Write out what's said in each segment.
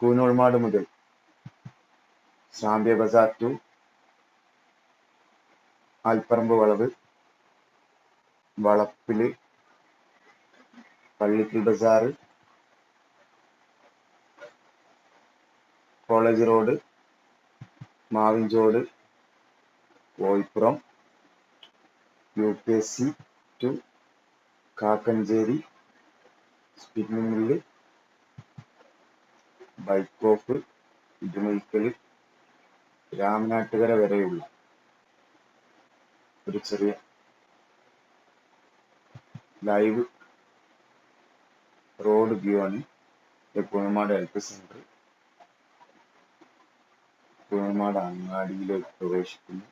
കൂനോൾമാട് മുതൽ. സാമ്പ്യ ബസാർ ടു ആൽപ്പറമ്പ് വളവ് വളപ്പിൽ Pallikkal bazaar college road Mavinchode Kozhippuram U P S C to Kakkanchery spinning mill bike ഓഫ് ഇടിമൈക്കൽ രാമനാട്ടുകര വരെയുള്ള ഒരു ചെറിയ ലൈവ് റോഡ് വ്യൂ ആണ് കുഴമാട് ഹെൽത്ത് സെന്റർ. കുഴമാട് അങ്ങാടിയിലേക്ക് പ്രവേശിക്കുന്നു.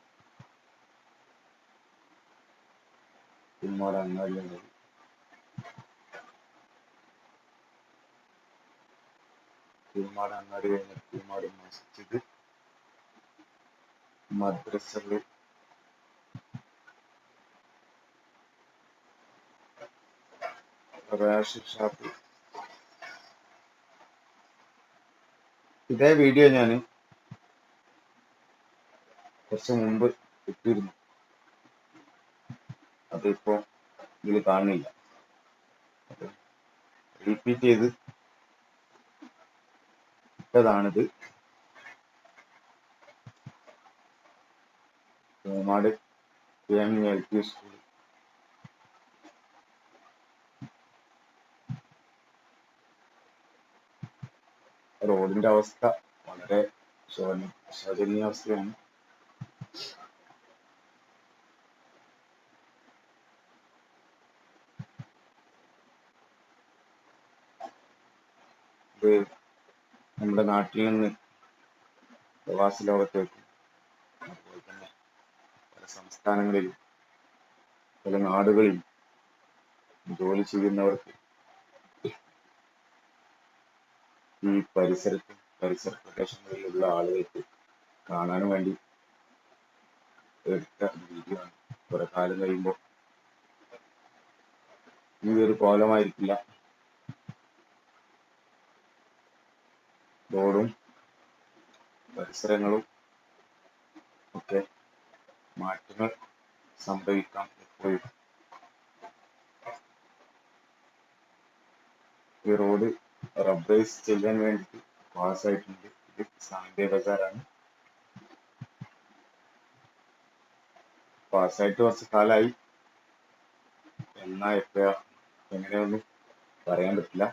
കുഴമാട് അങ്ങാടിയുള്ളത് കുഴമാട് അങ്ങാടി കഴിഞ്ഞ കുഴമാട് മസ്ജിദ് മദ്രസകൾ റേഷൻ ഷാപ്പ് ഇതേ വീഡിയോ ഞാൻ കുറച്ച് മുമ്പ് ഇട്ടിരുന്നു. അതിപ്പോ ഇതിൽ കാണില്ല റിപ്പീറ്റ് ചെയ്ത് ഇട്ടതാണിത്. M L P school. റോഡിന്റെ അവസ്ഥ വളരെ ശോചന ശോചനീയ അവസ്ഥയാണ് ഇത് നമ്മുടെ നാട്ടിൽ നിന്ന് പ്രവാസ ലോകത്തേക്ക് അതുപോലെ തന്നെ പല സംസ്ഥാനങ്ങളിലും പല നാടുകളിലും ജോലി ചെയ്യുന്നവർക്ക് ഈ പരിസരത്ത് പരിസര പ്രദേശങ്ങളിലുള്ള ആളുകൾക്ക് കാണാൻ വേണ്ടി എടുത്ത വീഡിയോ ആണ്. കുറെ കാലം കഴിയുമ്പോൾ ഈ ഒരു കോലമായിരിക്കില്ല. റോഡും പരിസരങ്ങളും ഒക്കെ മാറ്റങ്ങൾ സംഭവിക്കാം എപ്പോഴും ഈ റോഡ് റബ്ബറൈസ് ചെയ്യാൻ വേണ്ടിയിട്ട് പാസ്സായിട്ടുണ്ട് ഇത് സാന്ത്യ ബസാറാണ് പാസ്സായിട്ട് കുറച്ച് കാലമായി. എന്നാ എപ്പോഴാ എങ്ങനെയൊന്നും പറയാൻ പറ്റില്ല.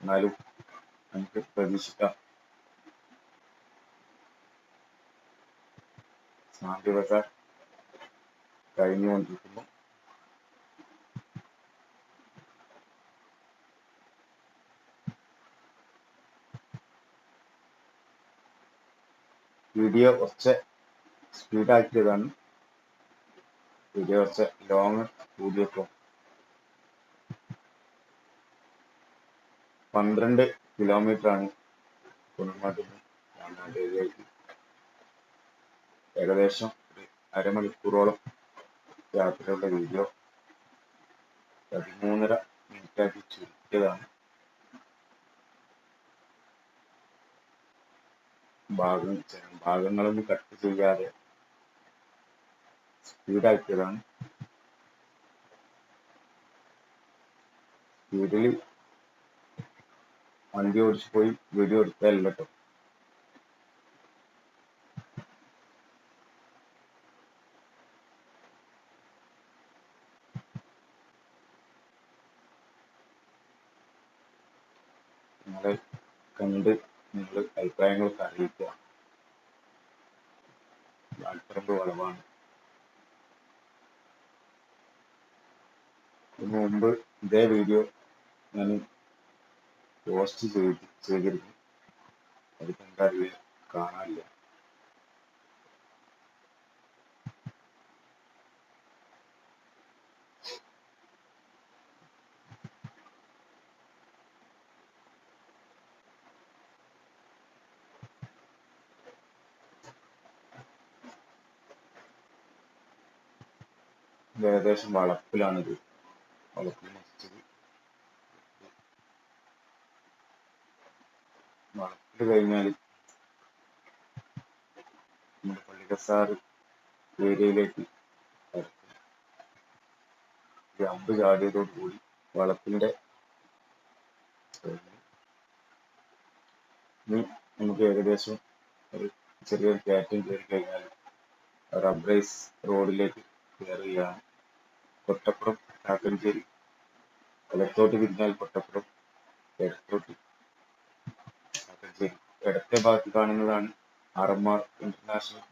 എന്നാലും നമുക്ക് പ്രതീക്ഷിക്കാം. ബസാർ കഴിഞ്ഞുകൊണ്ടിരിക്കുന്നു. വീഡിയോ കുറച്ച് സ്പീഡ് ആക്കിയതാണ് വീഡിയോ കുറച്ച് ലോങ് കൂടിയപ്പോൾ പന്ത്രണ്ട് കിലോമീറ്റർ ആണ്. ഏരിയയിലേക്ക് ഏകദേശം ഒരു അരമണിക്കൂറോളം യാത്രയുടെ വീഡിയോ പതിമൂന്നര മിനിറ്റ് ആക്കി ചുരുക്കിയതാണ്. ഭാഗം ഭാഗങ്ങളൊന്നും കട്ട് ചെയ്യാതെ സ്പീഡാക്കിയതാണ് സ്പീഡിൽ വണ്ടി ഓടിച്ചു പോയി വീഡിയോ എടുത്തതല്ല കേട്ടോ. നിങ്ങളെ കണ്ട് നിങ്ങൾ അഭിപ്രായങ്ങളൊക്കെ അറിയിക്കുക. വാൽപ്പറമ്പ് വളവാണ്. മുമ്പ് ഇതേ വീഡിയോ ഞാൻ പോസ്റ്റ് ചെയ്ത് ചെയ്തിരുന്നു. അത് കണ്ടറിയ കാണാനില്ല. ഇത് ഏകദേശം വളപ്പിലാണിത്. വളപ്പിൽ മസ്ജിദ് വളർത്തി കഴിഞ്ഞാൽ നമ്മുടെ പള്ളിക്കസാറ് ഏരിയയിലേക്ക് അമ്പ് ചാടിയതോട് കൂടി വളത്തിന്റെ നമുക്ക് ഏകദേശം ഒരു ചെറിയൊരു കയറ്റം കയറി കഴിഞ്ഞാൽ റബ്രൈസ് റോഡിലേക്ക് കയറുകയാണ്. കൊട്ടപ്പുറം കാക്കഞ്ചേരി. വലത്തോട്ട് തിരിഞ്ഞാൽ കൊട്ടപ്പുറം ഇടത്തോട്ട് കാക്കഞ്ചേരി ഇടത്തെ ഭാഗത്ത് കാണുന്നതാണ് RMR international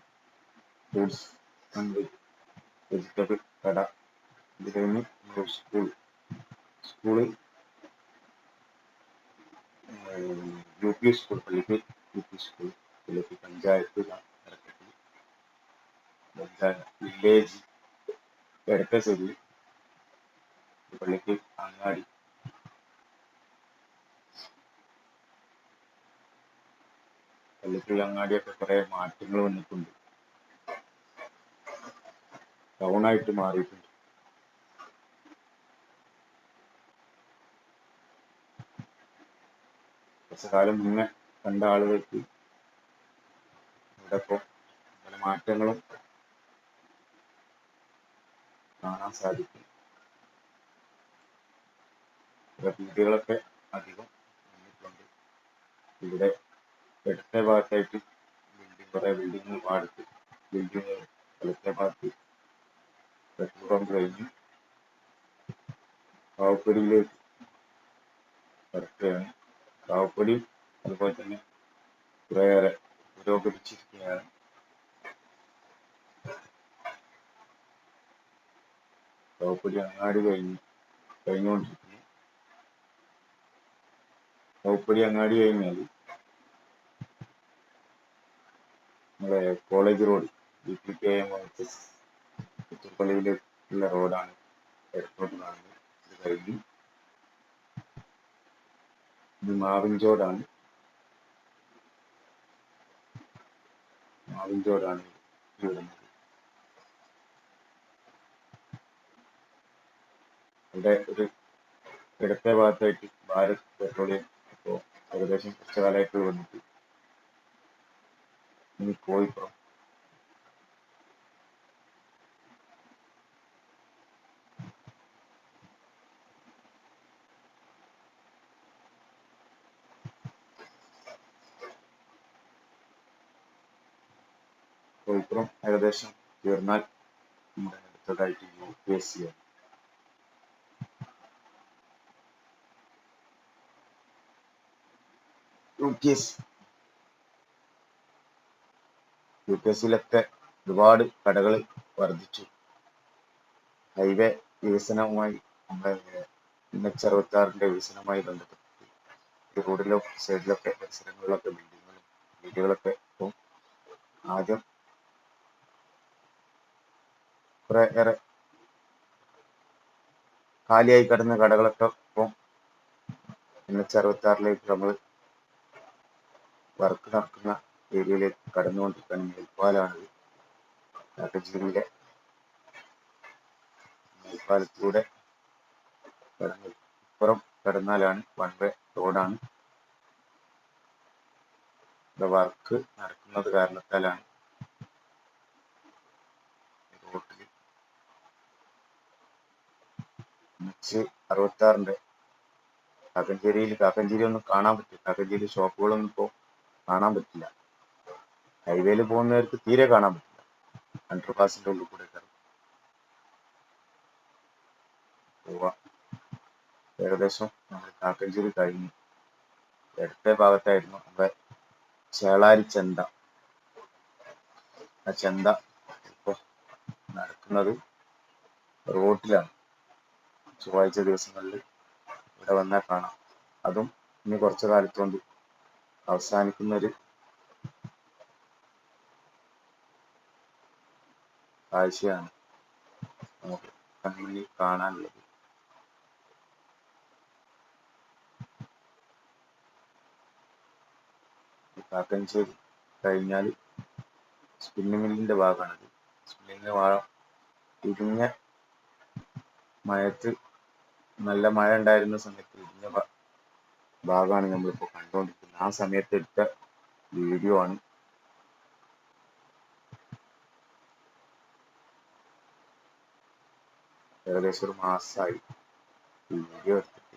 foods and vegetable കട ഇത് school school U P school പള്ളിക്ക് യു പി സ്കൂൾ പള്ളിക്ക് പഞ്ചായത്ത് വില്ലേജ് വില്ലേജ് എടക്കശ്ശേരി പള്ളിക്ക് അങ്ങാടി പള്ളിക്ക് അങ്ങാടിയൊക്കെ കുറെ മാറ്റങ്ങൾ വന്നിട്ടുണ്ട്. ടൗണായിട്ട് മാറിയിട്ടുണ്ട്. കുറച്ച് കാലം മുന്നേ കണ്ട ആളുകൾക്ക് ഇവിടെ പല മാറ്റങ്ങളും കാണാൻ സാധിക്കും. അധികം വന്നിട്ടുണ്ട്. ഇവിടെ ഇടത്തെ ഭാഗത്തായിട്ട് ബിൽഡിംഗ് കുറെ ബിൽഡിങ്ങുകൾ പാടത്ത് ബിൽഡിങ്ങുകൾ വലത്തെ ഭാഗത്ത് പെട്രോൾ പമ്പ് കഴിഞ്ഞ് പാവപ്പടിയിലേക്ക് കടക്കുകയാണ് കാവപ്പൊടി അതുപോലെ തന്നെ കുറേയേറെ പുരോഗമിച്ചിരിക്കുകയാണ്. കാവപ്പൊടി അങ്ങാടി കഴിഞ്ഞ് കഴിഞ്ഞുകൊണ്ടിരിക്കുന്നു. കാവപ്പൊടി അങ്ങാടി കഴിഞ്ഞാൽ നമ്മുടെ college road B P K M പുത്തൂർപ്പള്ളിയിലേക്കുള്ള റോഡാണ് എയർപോർട്ട് കാണുന്നത് ഇത് കഴിഞ്ഞ് ഇത് മാവിൻചോടാണ് മാവിൻചോടാണ് വരുന്നത് ഇവിടെ ഒരു ഇടത്തെ ഭാഗത്തായിട്ട് ഭാരത് പെട്രോളിയം ഇപ്പോൾ ഏകദേശം കുറച്ച് കാലമായിട്ട് വന്നിട്ട് ഇനി കോഴിപ്പുറം കോഴിപ്പുറം ഏകദേശം തീർന്നാൽ നമ്മുടെ അടുത്തതായിട്ട് യു പി എസ് സി ആണ് U P S U P S സിയിലൊക്കെ ഒരുപാട് കടകൾ വർദ്ധിച്ചു. ഹൈവേ വികസനവുമായി എച്ച് അറുപത്തി വികസനവുമായി ബന്ധപ്പെട്ട് റോഡിലോ സൈഡിലൊക്കെ പരിസരങ്ങളിലൊക്കെ ബിൽഡിങ്ങുകളും വീടുകളൊക്കെ ഇപ്പം ആദ്യം കുറെ ഏറെ കാലിയായി കിടന്ന കടകളൊക്കെ ഇപ്പം എൻ എച്ച് അറുപത്തി ആറിലേക്ക് നമ്മൾ വർക്ക് നടക്കുന്ന ഏരിയയിലേക്ക് കടന്നുകൊണ്ടിരിക്കുന്ന മേൽപ്പാലാണ് കാക്കഞ്ചേരിയിലെ മേൽപ്പാലത്തിലൂടെ ഇപ്പുറം കടന്നാലാണ് വൺ വേ റോഡാണ്. വർക്ക് നടക്കുന്നത് കാരണത്താലാണ് റോഡിൽ എച്ച് അറുപത്തി ആറിന്റെ കാക്കഞ്ചേരിയിൽ കാക്കഞ്ചേരി ഒന്നും കാണാൻ പറ്റില്ല. കാക്കഞ്ചേരി ഷോപ്പുകളൊന്നും ഇപ്പോൾ കാണാൻ പറ്റില്ല. ഹൈവേയിൽ പോകുന്നവർക്ക് തീരെ കാണാൻ പറ്റില്ല. അണ്ടർ പാസിന്റെ ഉള്ളിൽ കൂടെ കയറും. പോവാം. ഏകദേശം നമ്മൾ കാക്കഞ്ചേരി കഴിഞ്ഞു. ഇടത്തെ ഭാഗത്തായിരുന്നു നമ്മുടെ ചേളാരി ചന്ത. ആ ചന്ത ഇപ്പോൾ നടക്കുന്നത് റോട്ടിലാണ്. ചൊവ്വാഴ്ച ദിവസങ്ങളിൽ ഇവിടെ വന്നാൽ കാണാം. അതും ഇനി കുറച്ചു കാലത്തുകൊണ്ട് അവസാനിക്കുന്ന കാഴ്ചയാണ്. നമുക്ക് കൺമുന്നിൽ കാണാനുള്ളത്. കാക്കഞ്ചേരി കഴിഞ്ഞാൽ സ്പിന്നിംഗ് മില്ലിന്റെ ഭാഗമാണിത്. സ്പിന്നിംഗ് വാഴ ഇരിഞ്ഞ മഴയത്ത് നല്ല മഴ ഉണ്ടായിരുന്ന സമയത്ത് ഇരിഞ്ഞ ഭാഗമാണ് നമ്മളിപ്പോൾ കണ്ടുകൊണ്ടിരിക്കുന്നത് ആ സമയത്ത് എടുത്ത വീഡിയോ ആണ് ഏകദേശം ഒരു മാസമായി വീഡിയോ എടുത്തിട്ട്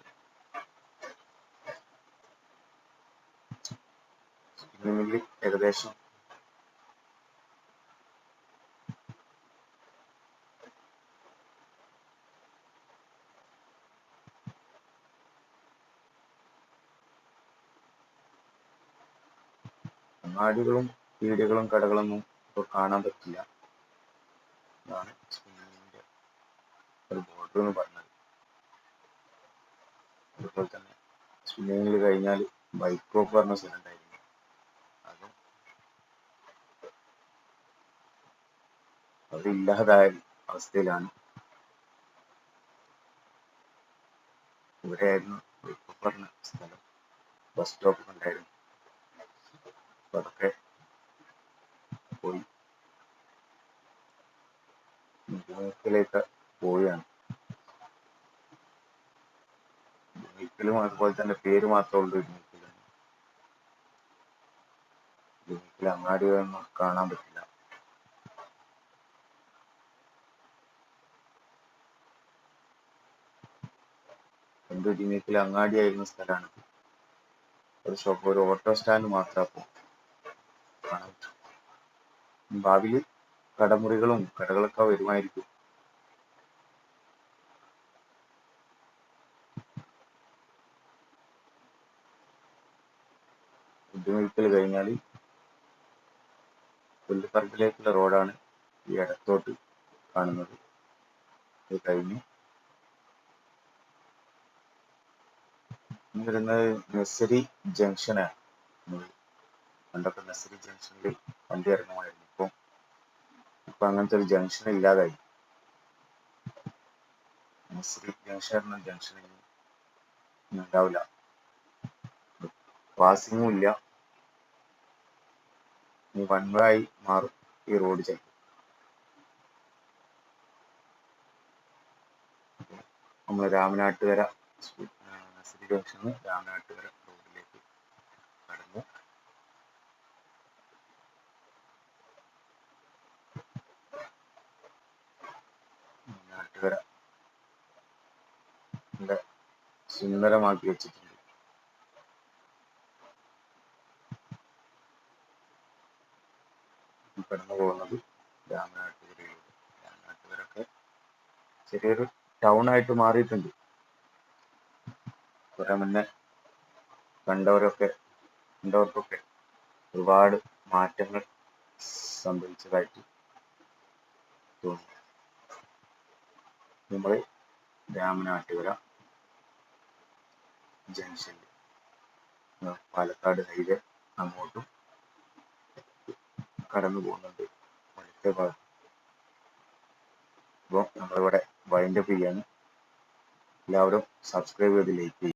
ഏകദേശം വീടുകളും കടകളൊന്നും ഇപ്പോൾ കാണാൻ പറ്റില്ല. ബോർഡർ എന്ന് പറഞ്ഞത് അതുപോലെ തന്നെ സ്വിമ്മിങ്ങിൽ കഴിഞ്ഞാൽ ബൈക്ക് റോപ്പ് പറഞ്ഞ സ്ഥലം ഉണ്ടായിരുന്നു. അത് അതില്ലാതായ അവസ്ഥയിലാണ്. ഇവിടെയായിരുന്നു ബൈക്ക് പറഞ്ഞ സ്ഥലം. ബസ് സ്റ്റോപ്പ് ഉണ്ടായിരുന്നു. അപ്പൊ അതൊക്കെ പോയി. ലേക്ക് പോവുകയാണ്. ഒരിക്കലും അതുപോലെ തന്നെ പേര് മാത്രമേ ഉള്ളൂ ജിമിക്കിൽ ജിമിക്കിൽ അങ്ങാടികളൊന്നും കാണാൻ പറ്റില്ല. എന്ത് ജിമിക്കിൽ അങ്ങാടിയായിരുന്ന സ്ഥലമാണ് ഒരു ഷോപ്പ് ഒരു ഓട്ടോ സ്റ്റാൻഡ് മാത്രമേ അപ്പോൾ കാണാൻ പറ്റൂ. ഭാവിയിൽ കടമുറികളും കടകളൊക്കെ വരുമായിരിക്കും ബുദ്ധിമുട്ടൽ കഴിഞ്ഞാൽ പുല്ലുപറമ്പിലേക്കുള്ള റോഡാണ് ഈ ഇടത്തോട്ട് കാണുന്നത്. ഇത് കഴിഞ്ഞ്. വരുന്നത് നെസരി ജംഗ്ഷനാണ്. പണ്ടൊക്കെ നെസരി ജംഗ്ഷനിൽ വണ്ടി ഇറങ്ങുമായിരുന്നു. ഇപ്പം ഇപ്പൊ അങ്ങനത്തെ ഒരു ജംഗ്ഷൻ ഇല്ലാതായി. നെസരി ജംഗ്ഷൻ എന്ന ജംഗ്ഷൻ ഉണ്ടാവില്ല. പാസിങ്ങും ഇല്ല. വൺ വേ ആയി മാറും ഈ റോഡ് ചിലപ്പോൾ നമ്മൾ രാമനാട്ടുകര നഴ്സറി ജംഗ്ഷന് രാമനാട്ടുകര റോഡിലേക്ക് കടന്നു. നാട്ടുകര നല്ല സുന്ദരമാക്കി വെച്ചിട്ടുണ്ട് കടന്നു പോകുന്നത്. രാമനാട്ടുകരയിലൂടെ രാമനാട്ടുകരൊക്കെ ചെറിയൊരു ടൗൺ ആയിട്ട് മാറിയിട്ടുണ്ട്. കുറെ മുന്നേ കണ്ടവരൊക്കെ കണ്ടവർക്കൊക്കെ ഒരുപാട് മാറ്റങ്ങൾ സംഭവിച്ചതായിട്ട് തോന്നുന്നു. നമ്മൾ രാമനാട്ടുകര ജംഗ്ഷനിൽ പാലക്കാട് ഹൈവേ അങ്ങോട്ടും കടന്നു പോകുന്നുണ്ട്. വലത്തെ ഭാഗം. അപ്പോൾ നമ്മളിവിടെ വൈൻഡപ്പ് ചെയ്യാണ്. എല്ലാവരും സബ്സ്ക്രൈബ് ചെയ്ത് ലൈക്ക് ചെയ്യും.